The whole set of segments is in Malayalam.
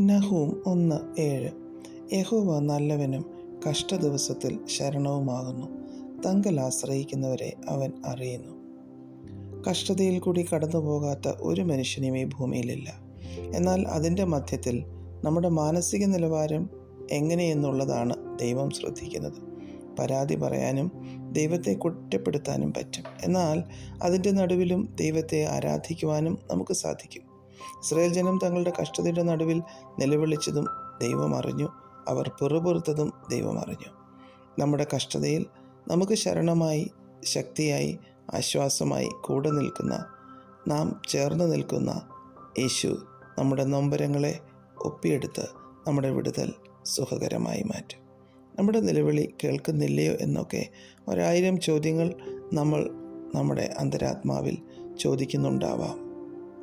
നഹൂം ഒന്ന് ഏഴ്. യഹോവ നല്ലവനും കഷ്ടദിവസത്തിൽ ശരണവുമാകുന്നു. തങ്കൽ ആശ്രയിക്കുന്നവരെ അവൻ അറിയുന്നു. കഷ്ടതയിൽ കൂടി കടന്നു പോകാത്ത ഒരു മനുഷ്യനും ഈ ഭൂമിയിലില്ല. എന്നാൽ അതിന്റെ മധ്യത്തിൽ നമ്മുടെ മാനസിക നിലവാരം എങ്ങനെയെന്നുള്ളതാണ് ദൈവം ശ്രദ്ധിക്കുന്നത്. പരാതി പറയാനും ദൈവത്തെ കുറ്റപ്പെടുത്താനും പറ്റും. എന്നാൽ അതിന്റെ നടുവിലും ദൈവത്തെ ആരാധിക്കുവാനും നമുക്ക് സാധിക്കും. ഇസ്രായേൽ ജനം തങ്ങളുടെ കഷ്ടതയുടെ നടുവിൽ നിലവിളിച്ചതും ദൈവം അറിഞ്ഞു. അവർ പിറുപിറുത്തതും ദൈവം അറിഞ്ഞു. നമ്മുടെ കഷ്ടതയിൽ നമുക്ക് ശരണമായി ശക്തിയായി ആശ്വാസമായി കൂടെ നിൽക്കുന്ന നാം ചേർന്ന് നിൽക്കുന്ന യേശു നമ്മുടെ നൊമ്പരങ്ങളെ ഒപ്പിയെടുത്ത് നമ്മുടെ വിടുതൽ സുഖകരമായി മാറ്റും. നമ്മുടെ നിലവിളി കേൾക്കുന്നില്ലയോ എന്നൊക്കെ ഒരായിരം ചോദ്യങ്ങൾ നമ്മൾ നമ്മുടെ അന്തരാത്മാവിൽ ചോദിക്കുന്നുണ്ടാവാം.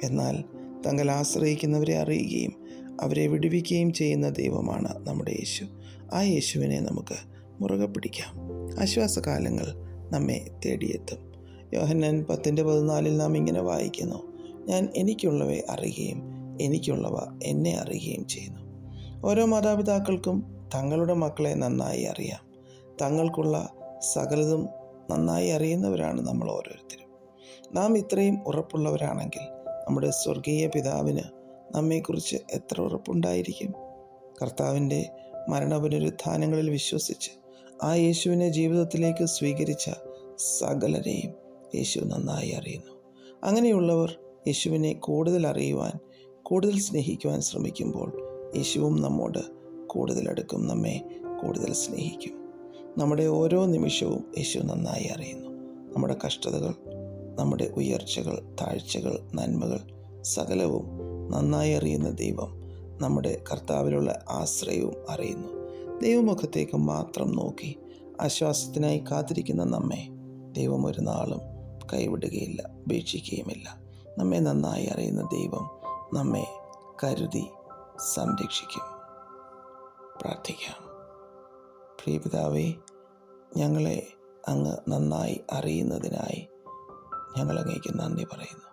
എന്നാൽ തങ്ങൾ ആശ്രയിക്കുന്നവരെ അറിയുകയും അവരെ വിടുവിക്കുകയും ചെയ്യുന്ന ദൈവമാണ് നമ്മുടെ യേശു. ആ യേശുവിനെ നമുക്ക് മുറുകെ പിടിക്കാം. ആശ്വാസകാലങ്ങൾ നമ്മെ തേടിയെത്തും. യോഹന്നാൻ പത്തിന്റെ പതിനാലിൽ നാം ഇങ്ങനെ വായിക്കുന്നു. ഞാൻ എനിക്കുള്ളവയെ അറിയുകയും എനിക്കുള്ളവ എന്നെ അറിയുകയും ചെയ്യുന്നു. ഓരോ മാതാപിതാക്കൾക്കും തങ്ങളുടെ മക്കളെ നന്നായി അറിയാം. തങ്ങൾക്കുള്ള സകലതും നന്നായി അറിയുന്നവരാണ് നമ്മൾ ഓരോരുത്തരും. നാം ഇത്രയും ഉറപ്പുള്ളവരാണെങ്കിൽ നമ്മുടെ സ്വർഗീയ പിതാവിന് നമ്മെക്കുറിച്ച് എത്ര ഉറപ്പുണ്ടായിരിക്കും? കർത്താവിന്റെ മരണപുനരുത്ഥാനങ്ങളിൽ വിശ്വസിച്ച് ആ യേശുവിനെ ജീവിതത്തിലേക്ക് സ്വീകരിച്ച സകലരെയും യേശു നന്നായി അറിയുന്നു. അങ്ങനെയുള്ളവർ യേശുവിനെ കൂടുതൽ അറിയുവാൻ കൂടുതൽ സ്നേഹിക്കുവാൻ ശ്രമിക്കുമ്പോൾ യേശുവും നമ്മോട് കൂടുതൽ അടുക്കും നമ്മെ കൂടുതൽ സ്നേഹിക്കും. നമ്മുടെ ഓരോ നിമിഷവും യേശു നന്നായി അറിയുന്നു. നമ്മുടെ കഷ്ടതകൾ നമ്മുടെ ഉയർച്ചകൾ താഴ്ചകൾ നന്മകൾ സകലവും നന്നായി അറിയുന്ന ദൈവം നമ്മുടെ കർത്താവിലുള്ള ആശ്രയവും അറിയുന്നു. ദൈവമുഖത്തേക്ക് മാത്രം നോക്കി ആശ്വാസത്തിനായി കാത്തിരിക്കുന്ന നമ്മെ ദൈവം ഒരു നാളും കൈവിടുകയില്ല ഉപേക്ഷിക്കുകയുമില്ല. നമ്മെ നന്നായി അറിയുന്ന ദൈവം നമ്മെ കരുതി സംരക്ഷിക്കും. പ്രാർത്ഥിക്കാം. പ്രിയപിതാവേ ഞങ്ങളെ അങ്ങ് നന്നായി അറിയുന്നതിനായി ഞങ്ങൾ അങ്ങേക്ക് നന്ദി പറയുന്നു.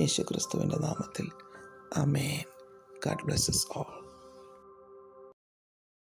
യേശു ക്രിസ്തുവിന്റെ നാമത്തിൽ. Amen God blesses all.